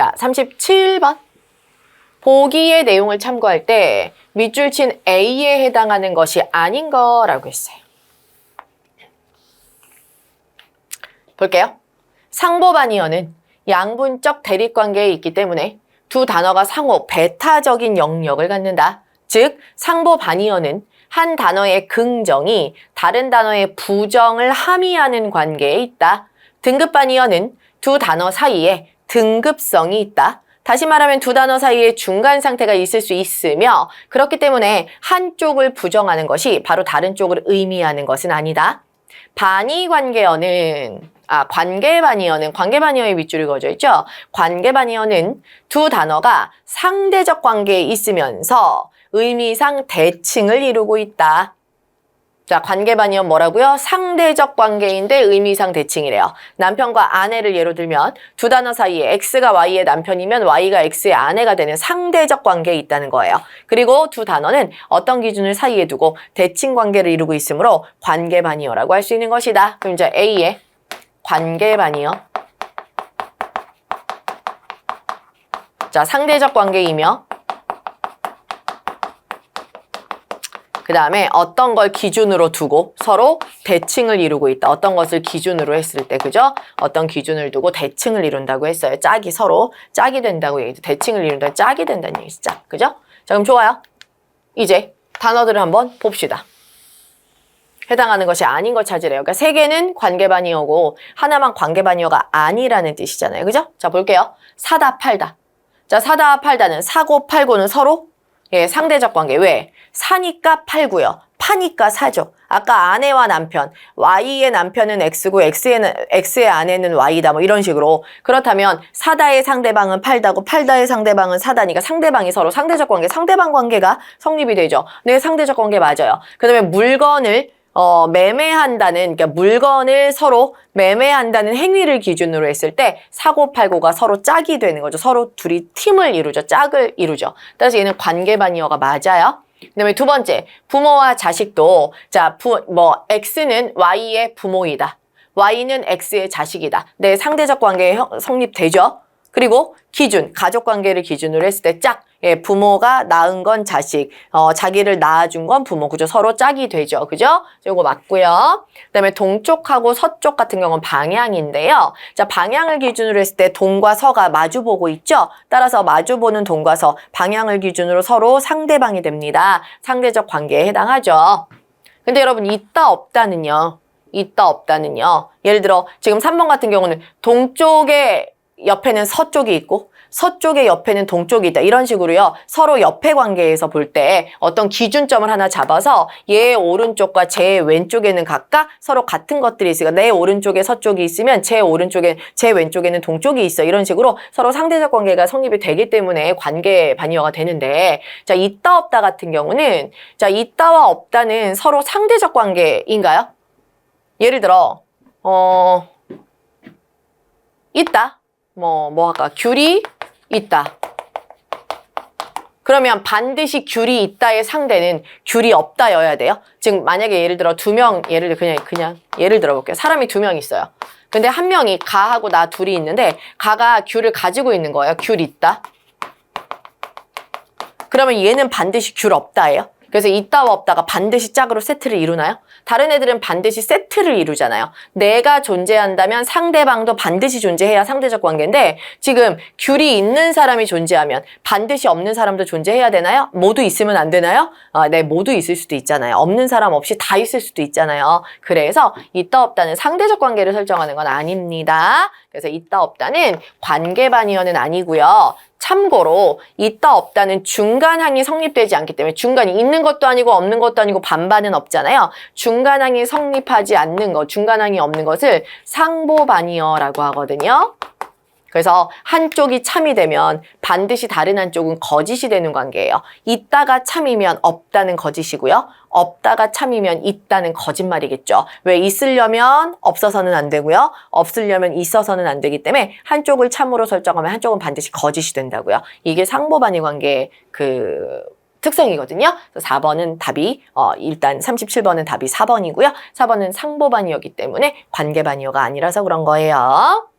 자, 37번. 보기의 내용을 참고할 때 밑줄 친 A에 해당하는 것이 아닌 거라고 했어요. 볼게요. 상보바니어는 양분적 대립관계에 있기 때문에 두 단어가 상호 배타적인 영역을 갖는다. 즉, 상보바니어는 한 단어의 긍정이 다른 단어의 부정을 함의하는 관계에 있다. 등급바니어는 두 단어 사이에 등급성이 있다. 다시 말하면 두 단어 사이에 중간 상태가 있을 수 있으며 그렇기 때문에 한쪽을 부정하는 것이 바로 다른 쪽을 의미하는 것은 아니다. 반의 관계어는 아 관계 반의어는 관계 반의어의 밑줄이 그어져 있죠. 관계 반의어는 두 단어가 상대적 관계에 있으면서 의미상 대칭을 이루고 있다. 자, 관계 반의어 뭐라고요? 상대적 관계인데 의미상 대칭이래요. 남편과 아내를 예로 들면 두 단어 사이에 X가 Y의 남편이면 Y가 X의 아내가 되는 상대적 관계에 있다는 거예요. 그리고 두 단어는 어떤 기준을 사이에 두고 대칭 관계를 이루고 있으므로 관계 반의어라고 할 수 있는 것이다. 그럼 이제 A의 관계 반의어. 자, 상대적 관계이며 그 다음에 어떤 걸 기준으로 두고 서로 대칭을 이루고 있다. 어떤 것을 기준으로 했을 때, 그죠? 어떤 기준을 두고 대칭을 이룬다고 했어요. 짝이 서로 짝이 된다고 얘기했죠. 대칭을 이룬다. 짝이 된다는 얘기죠. 짝. 그죠? 자, 그럼 좋아요. 이제 단어들을 한번 봅시다. 해당하는 것이 아닌 걸 찾으래요. 그러니까 세 개는 관계반이어고 하나만 관계반이어가 아니라는 뜻이잖아요. 그죠? 자, 볼게요. 사다, 팔다. 자, 사다, 팔다는 사고, 팔고는 서로 예, 상대적 관계. 왜? 사니까 팔고요. 파니까 사죠. 아까 아내와 남편, Y의 남편은 X고 X의, X의 아내는 Y다. 뭐 이런 식으로. 그렇다면 사다의 상대방은 팔다고 팔다의 상대방은 사다니까 상대방이 서로 상대적 관계, 상대방 관계가 성립이 되죠. 네, 상대적 관계 맞아요. 그 다음에 물건을 어, 매매한다는, 그러니까 물건을 서로 매매한다는 행위를 기준으로 했을 때 사고 팔고가 서로 짝이 되는 거죠. 서로 둘이 팀을 이루죠. 짝을 이루죠. 따라서 얘는 관계반이어가 맞아요. 그 다음에 두 번째, 부모와 자식도, 자, 부, 뭐, X는 Y의 부모이다. Y는 X의 자식이다. 네, 상대적 관계 성립되죠. 그리고 기준, 가족 관계를 기준으로 했을 때 짝, 예, 부모가 낳은 건 자식, 어, 자기를 낳아준 건 부모, 그죠? 서로 짝이 되죠. 그죠? 요거 맞고요. 그 다음에 동쪽하고 서쪽 같은 경우는 방향인데요. 자, 방향을 기준으로 했을 때 동과 서가 마주 보고 있죠? 따라서 마주 보는 동과 서, 방향을 기준으로 서로 상대방이 됩니다. 상대적 관계에 해당하죠. 근데 여러분, 있다, 없다는요. 있다, 없다는요. 예를 들어, 지금 3번 같은 경우는 동쪽에 옆에는 서쪽이 있고 서쪽의 옆에는 동쪽이 있다. 이런 식으로요. 서로 옆에 관계에서 볼 때 어떤 기준점을 하나 잡아서 얘 오른쪽과 제 왼쪽에는 각각 서로 같은 것들이 있으니까 내 오른쪽에 서쪽이 있으면 제 오른쪽에 제 왼쪽에는 동쪽이 있어. 이런 식으로 서로 상대적 관계가 성립이 되기 때문에 관계 반이어가 되는데 자, 있다 없다 같은 경우는 자, 있다와 없다는 서로 상대적 관계인가요? 예를 들어 어 있다. 뭐, 뭐 할까? 귤이 있다. 그러면 반드시 귤이 있다의 상대는 귤이 없다여야 돼요. 지금 만약에 예를 들어 두 명, 예를 들어 그냥, 그냥 예를 들어 볼게요. 사람이 두 명 있어요. 근데 한 명이 가하고 나 둘이 있는데 가가 귤을 가지고 있는 거예요. 귤 있다. 그러면 얘는 반드시 귤 없다예요. 그래서 있다와 없다가 반드시 짝으로 세트를 이루나요? 다른 애들은 반드시 세트를 이루잖아요. 내가 존재한다면 상대방도 반드시 존재해야 상대적 관계인데 지금 귤이 있는 사람이 존재하면 반드시 없는 사람도 존재해야 되나요? 모두 있으면 안 되나요? 아, 네, 모두 있을 수도 있잖아요. 없는 사람 없이 다 있을 수도 있잖아요. 그래서 있다 없다는 상대적 관계를 설정하는 건 아닙니다. 그래서 있다 없다는 관계반이어는 아니고요. 참고로 있다 없다는 중간항이 성립되지 않기 때문에 중간이 있는 것도 아니고 없는 것도 아니고 반반은 없잖아요. 중간항이 성립하지 않는 것, 중간항이 없는 것을 상보반이어라고 하거든요. 그래서 한쪽이 참이 되면 반드시 다른 한쪽은 거짓이 되는 관계예요. 있다가 참이면 없다는 거짓이고요. 없다가 참이면 있다는 거짓말이겠죠. 왜 있으려면 없어서는 안 되고요. 없으려면 있어서는 안 되기 때문에 한쪽을 참으로 설정하면 한쪽은 반드시 거짓이 된다고요. 이게 상보반의 관계의 그 특성이거든요. 4번은 답이 어 일단 37번은 답이 4번이고요. 4번은 상보반이었기 때문에 관계반이어가 아니라서 그런 거예요.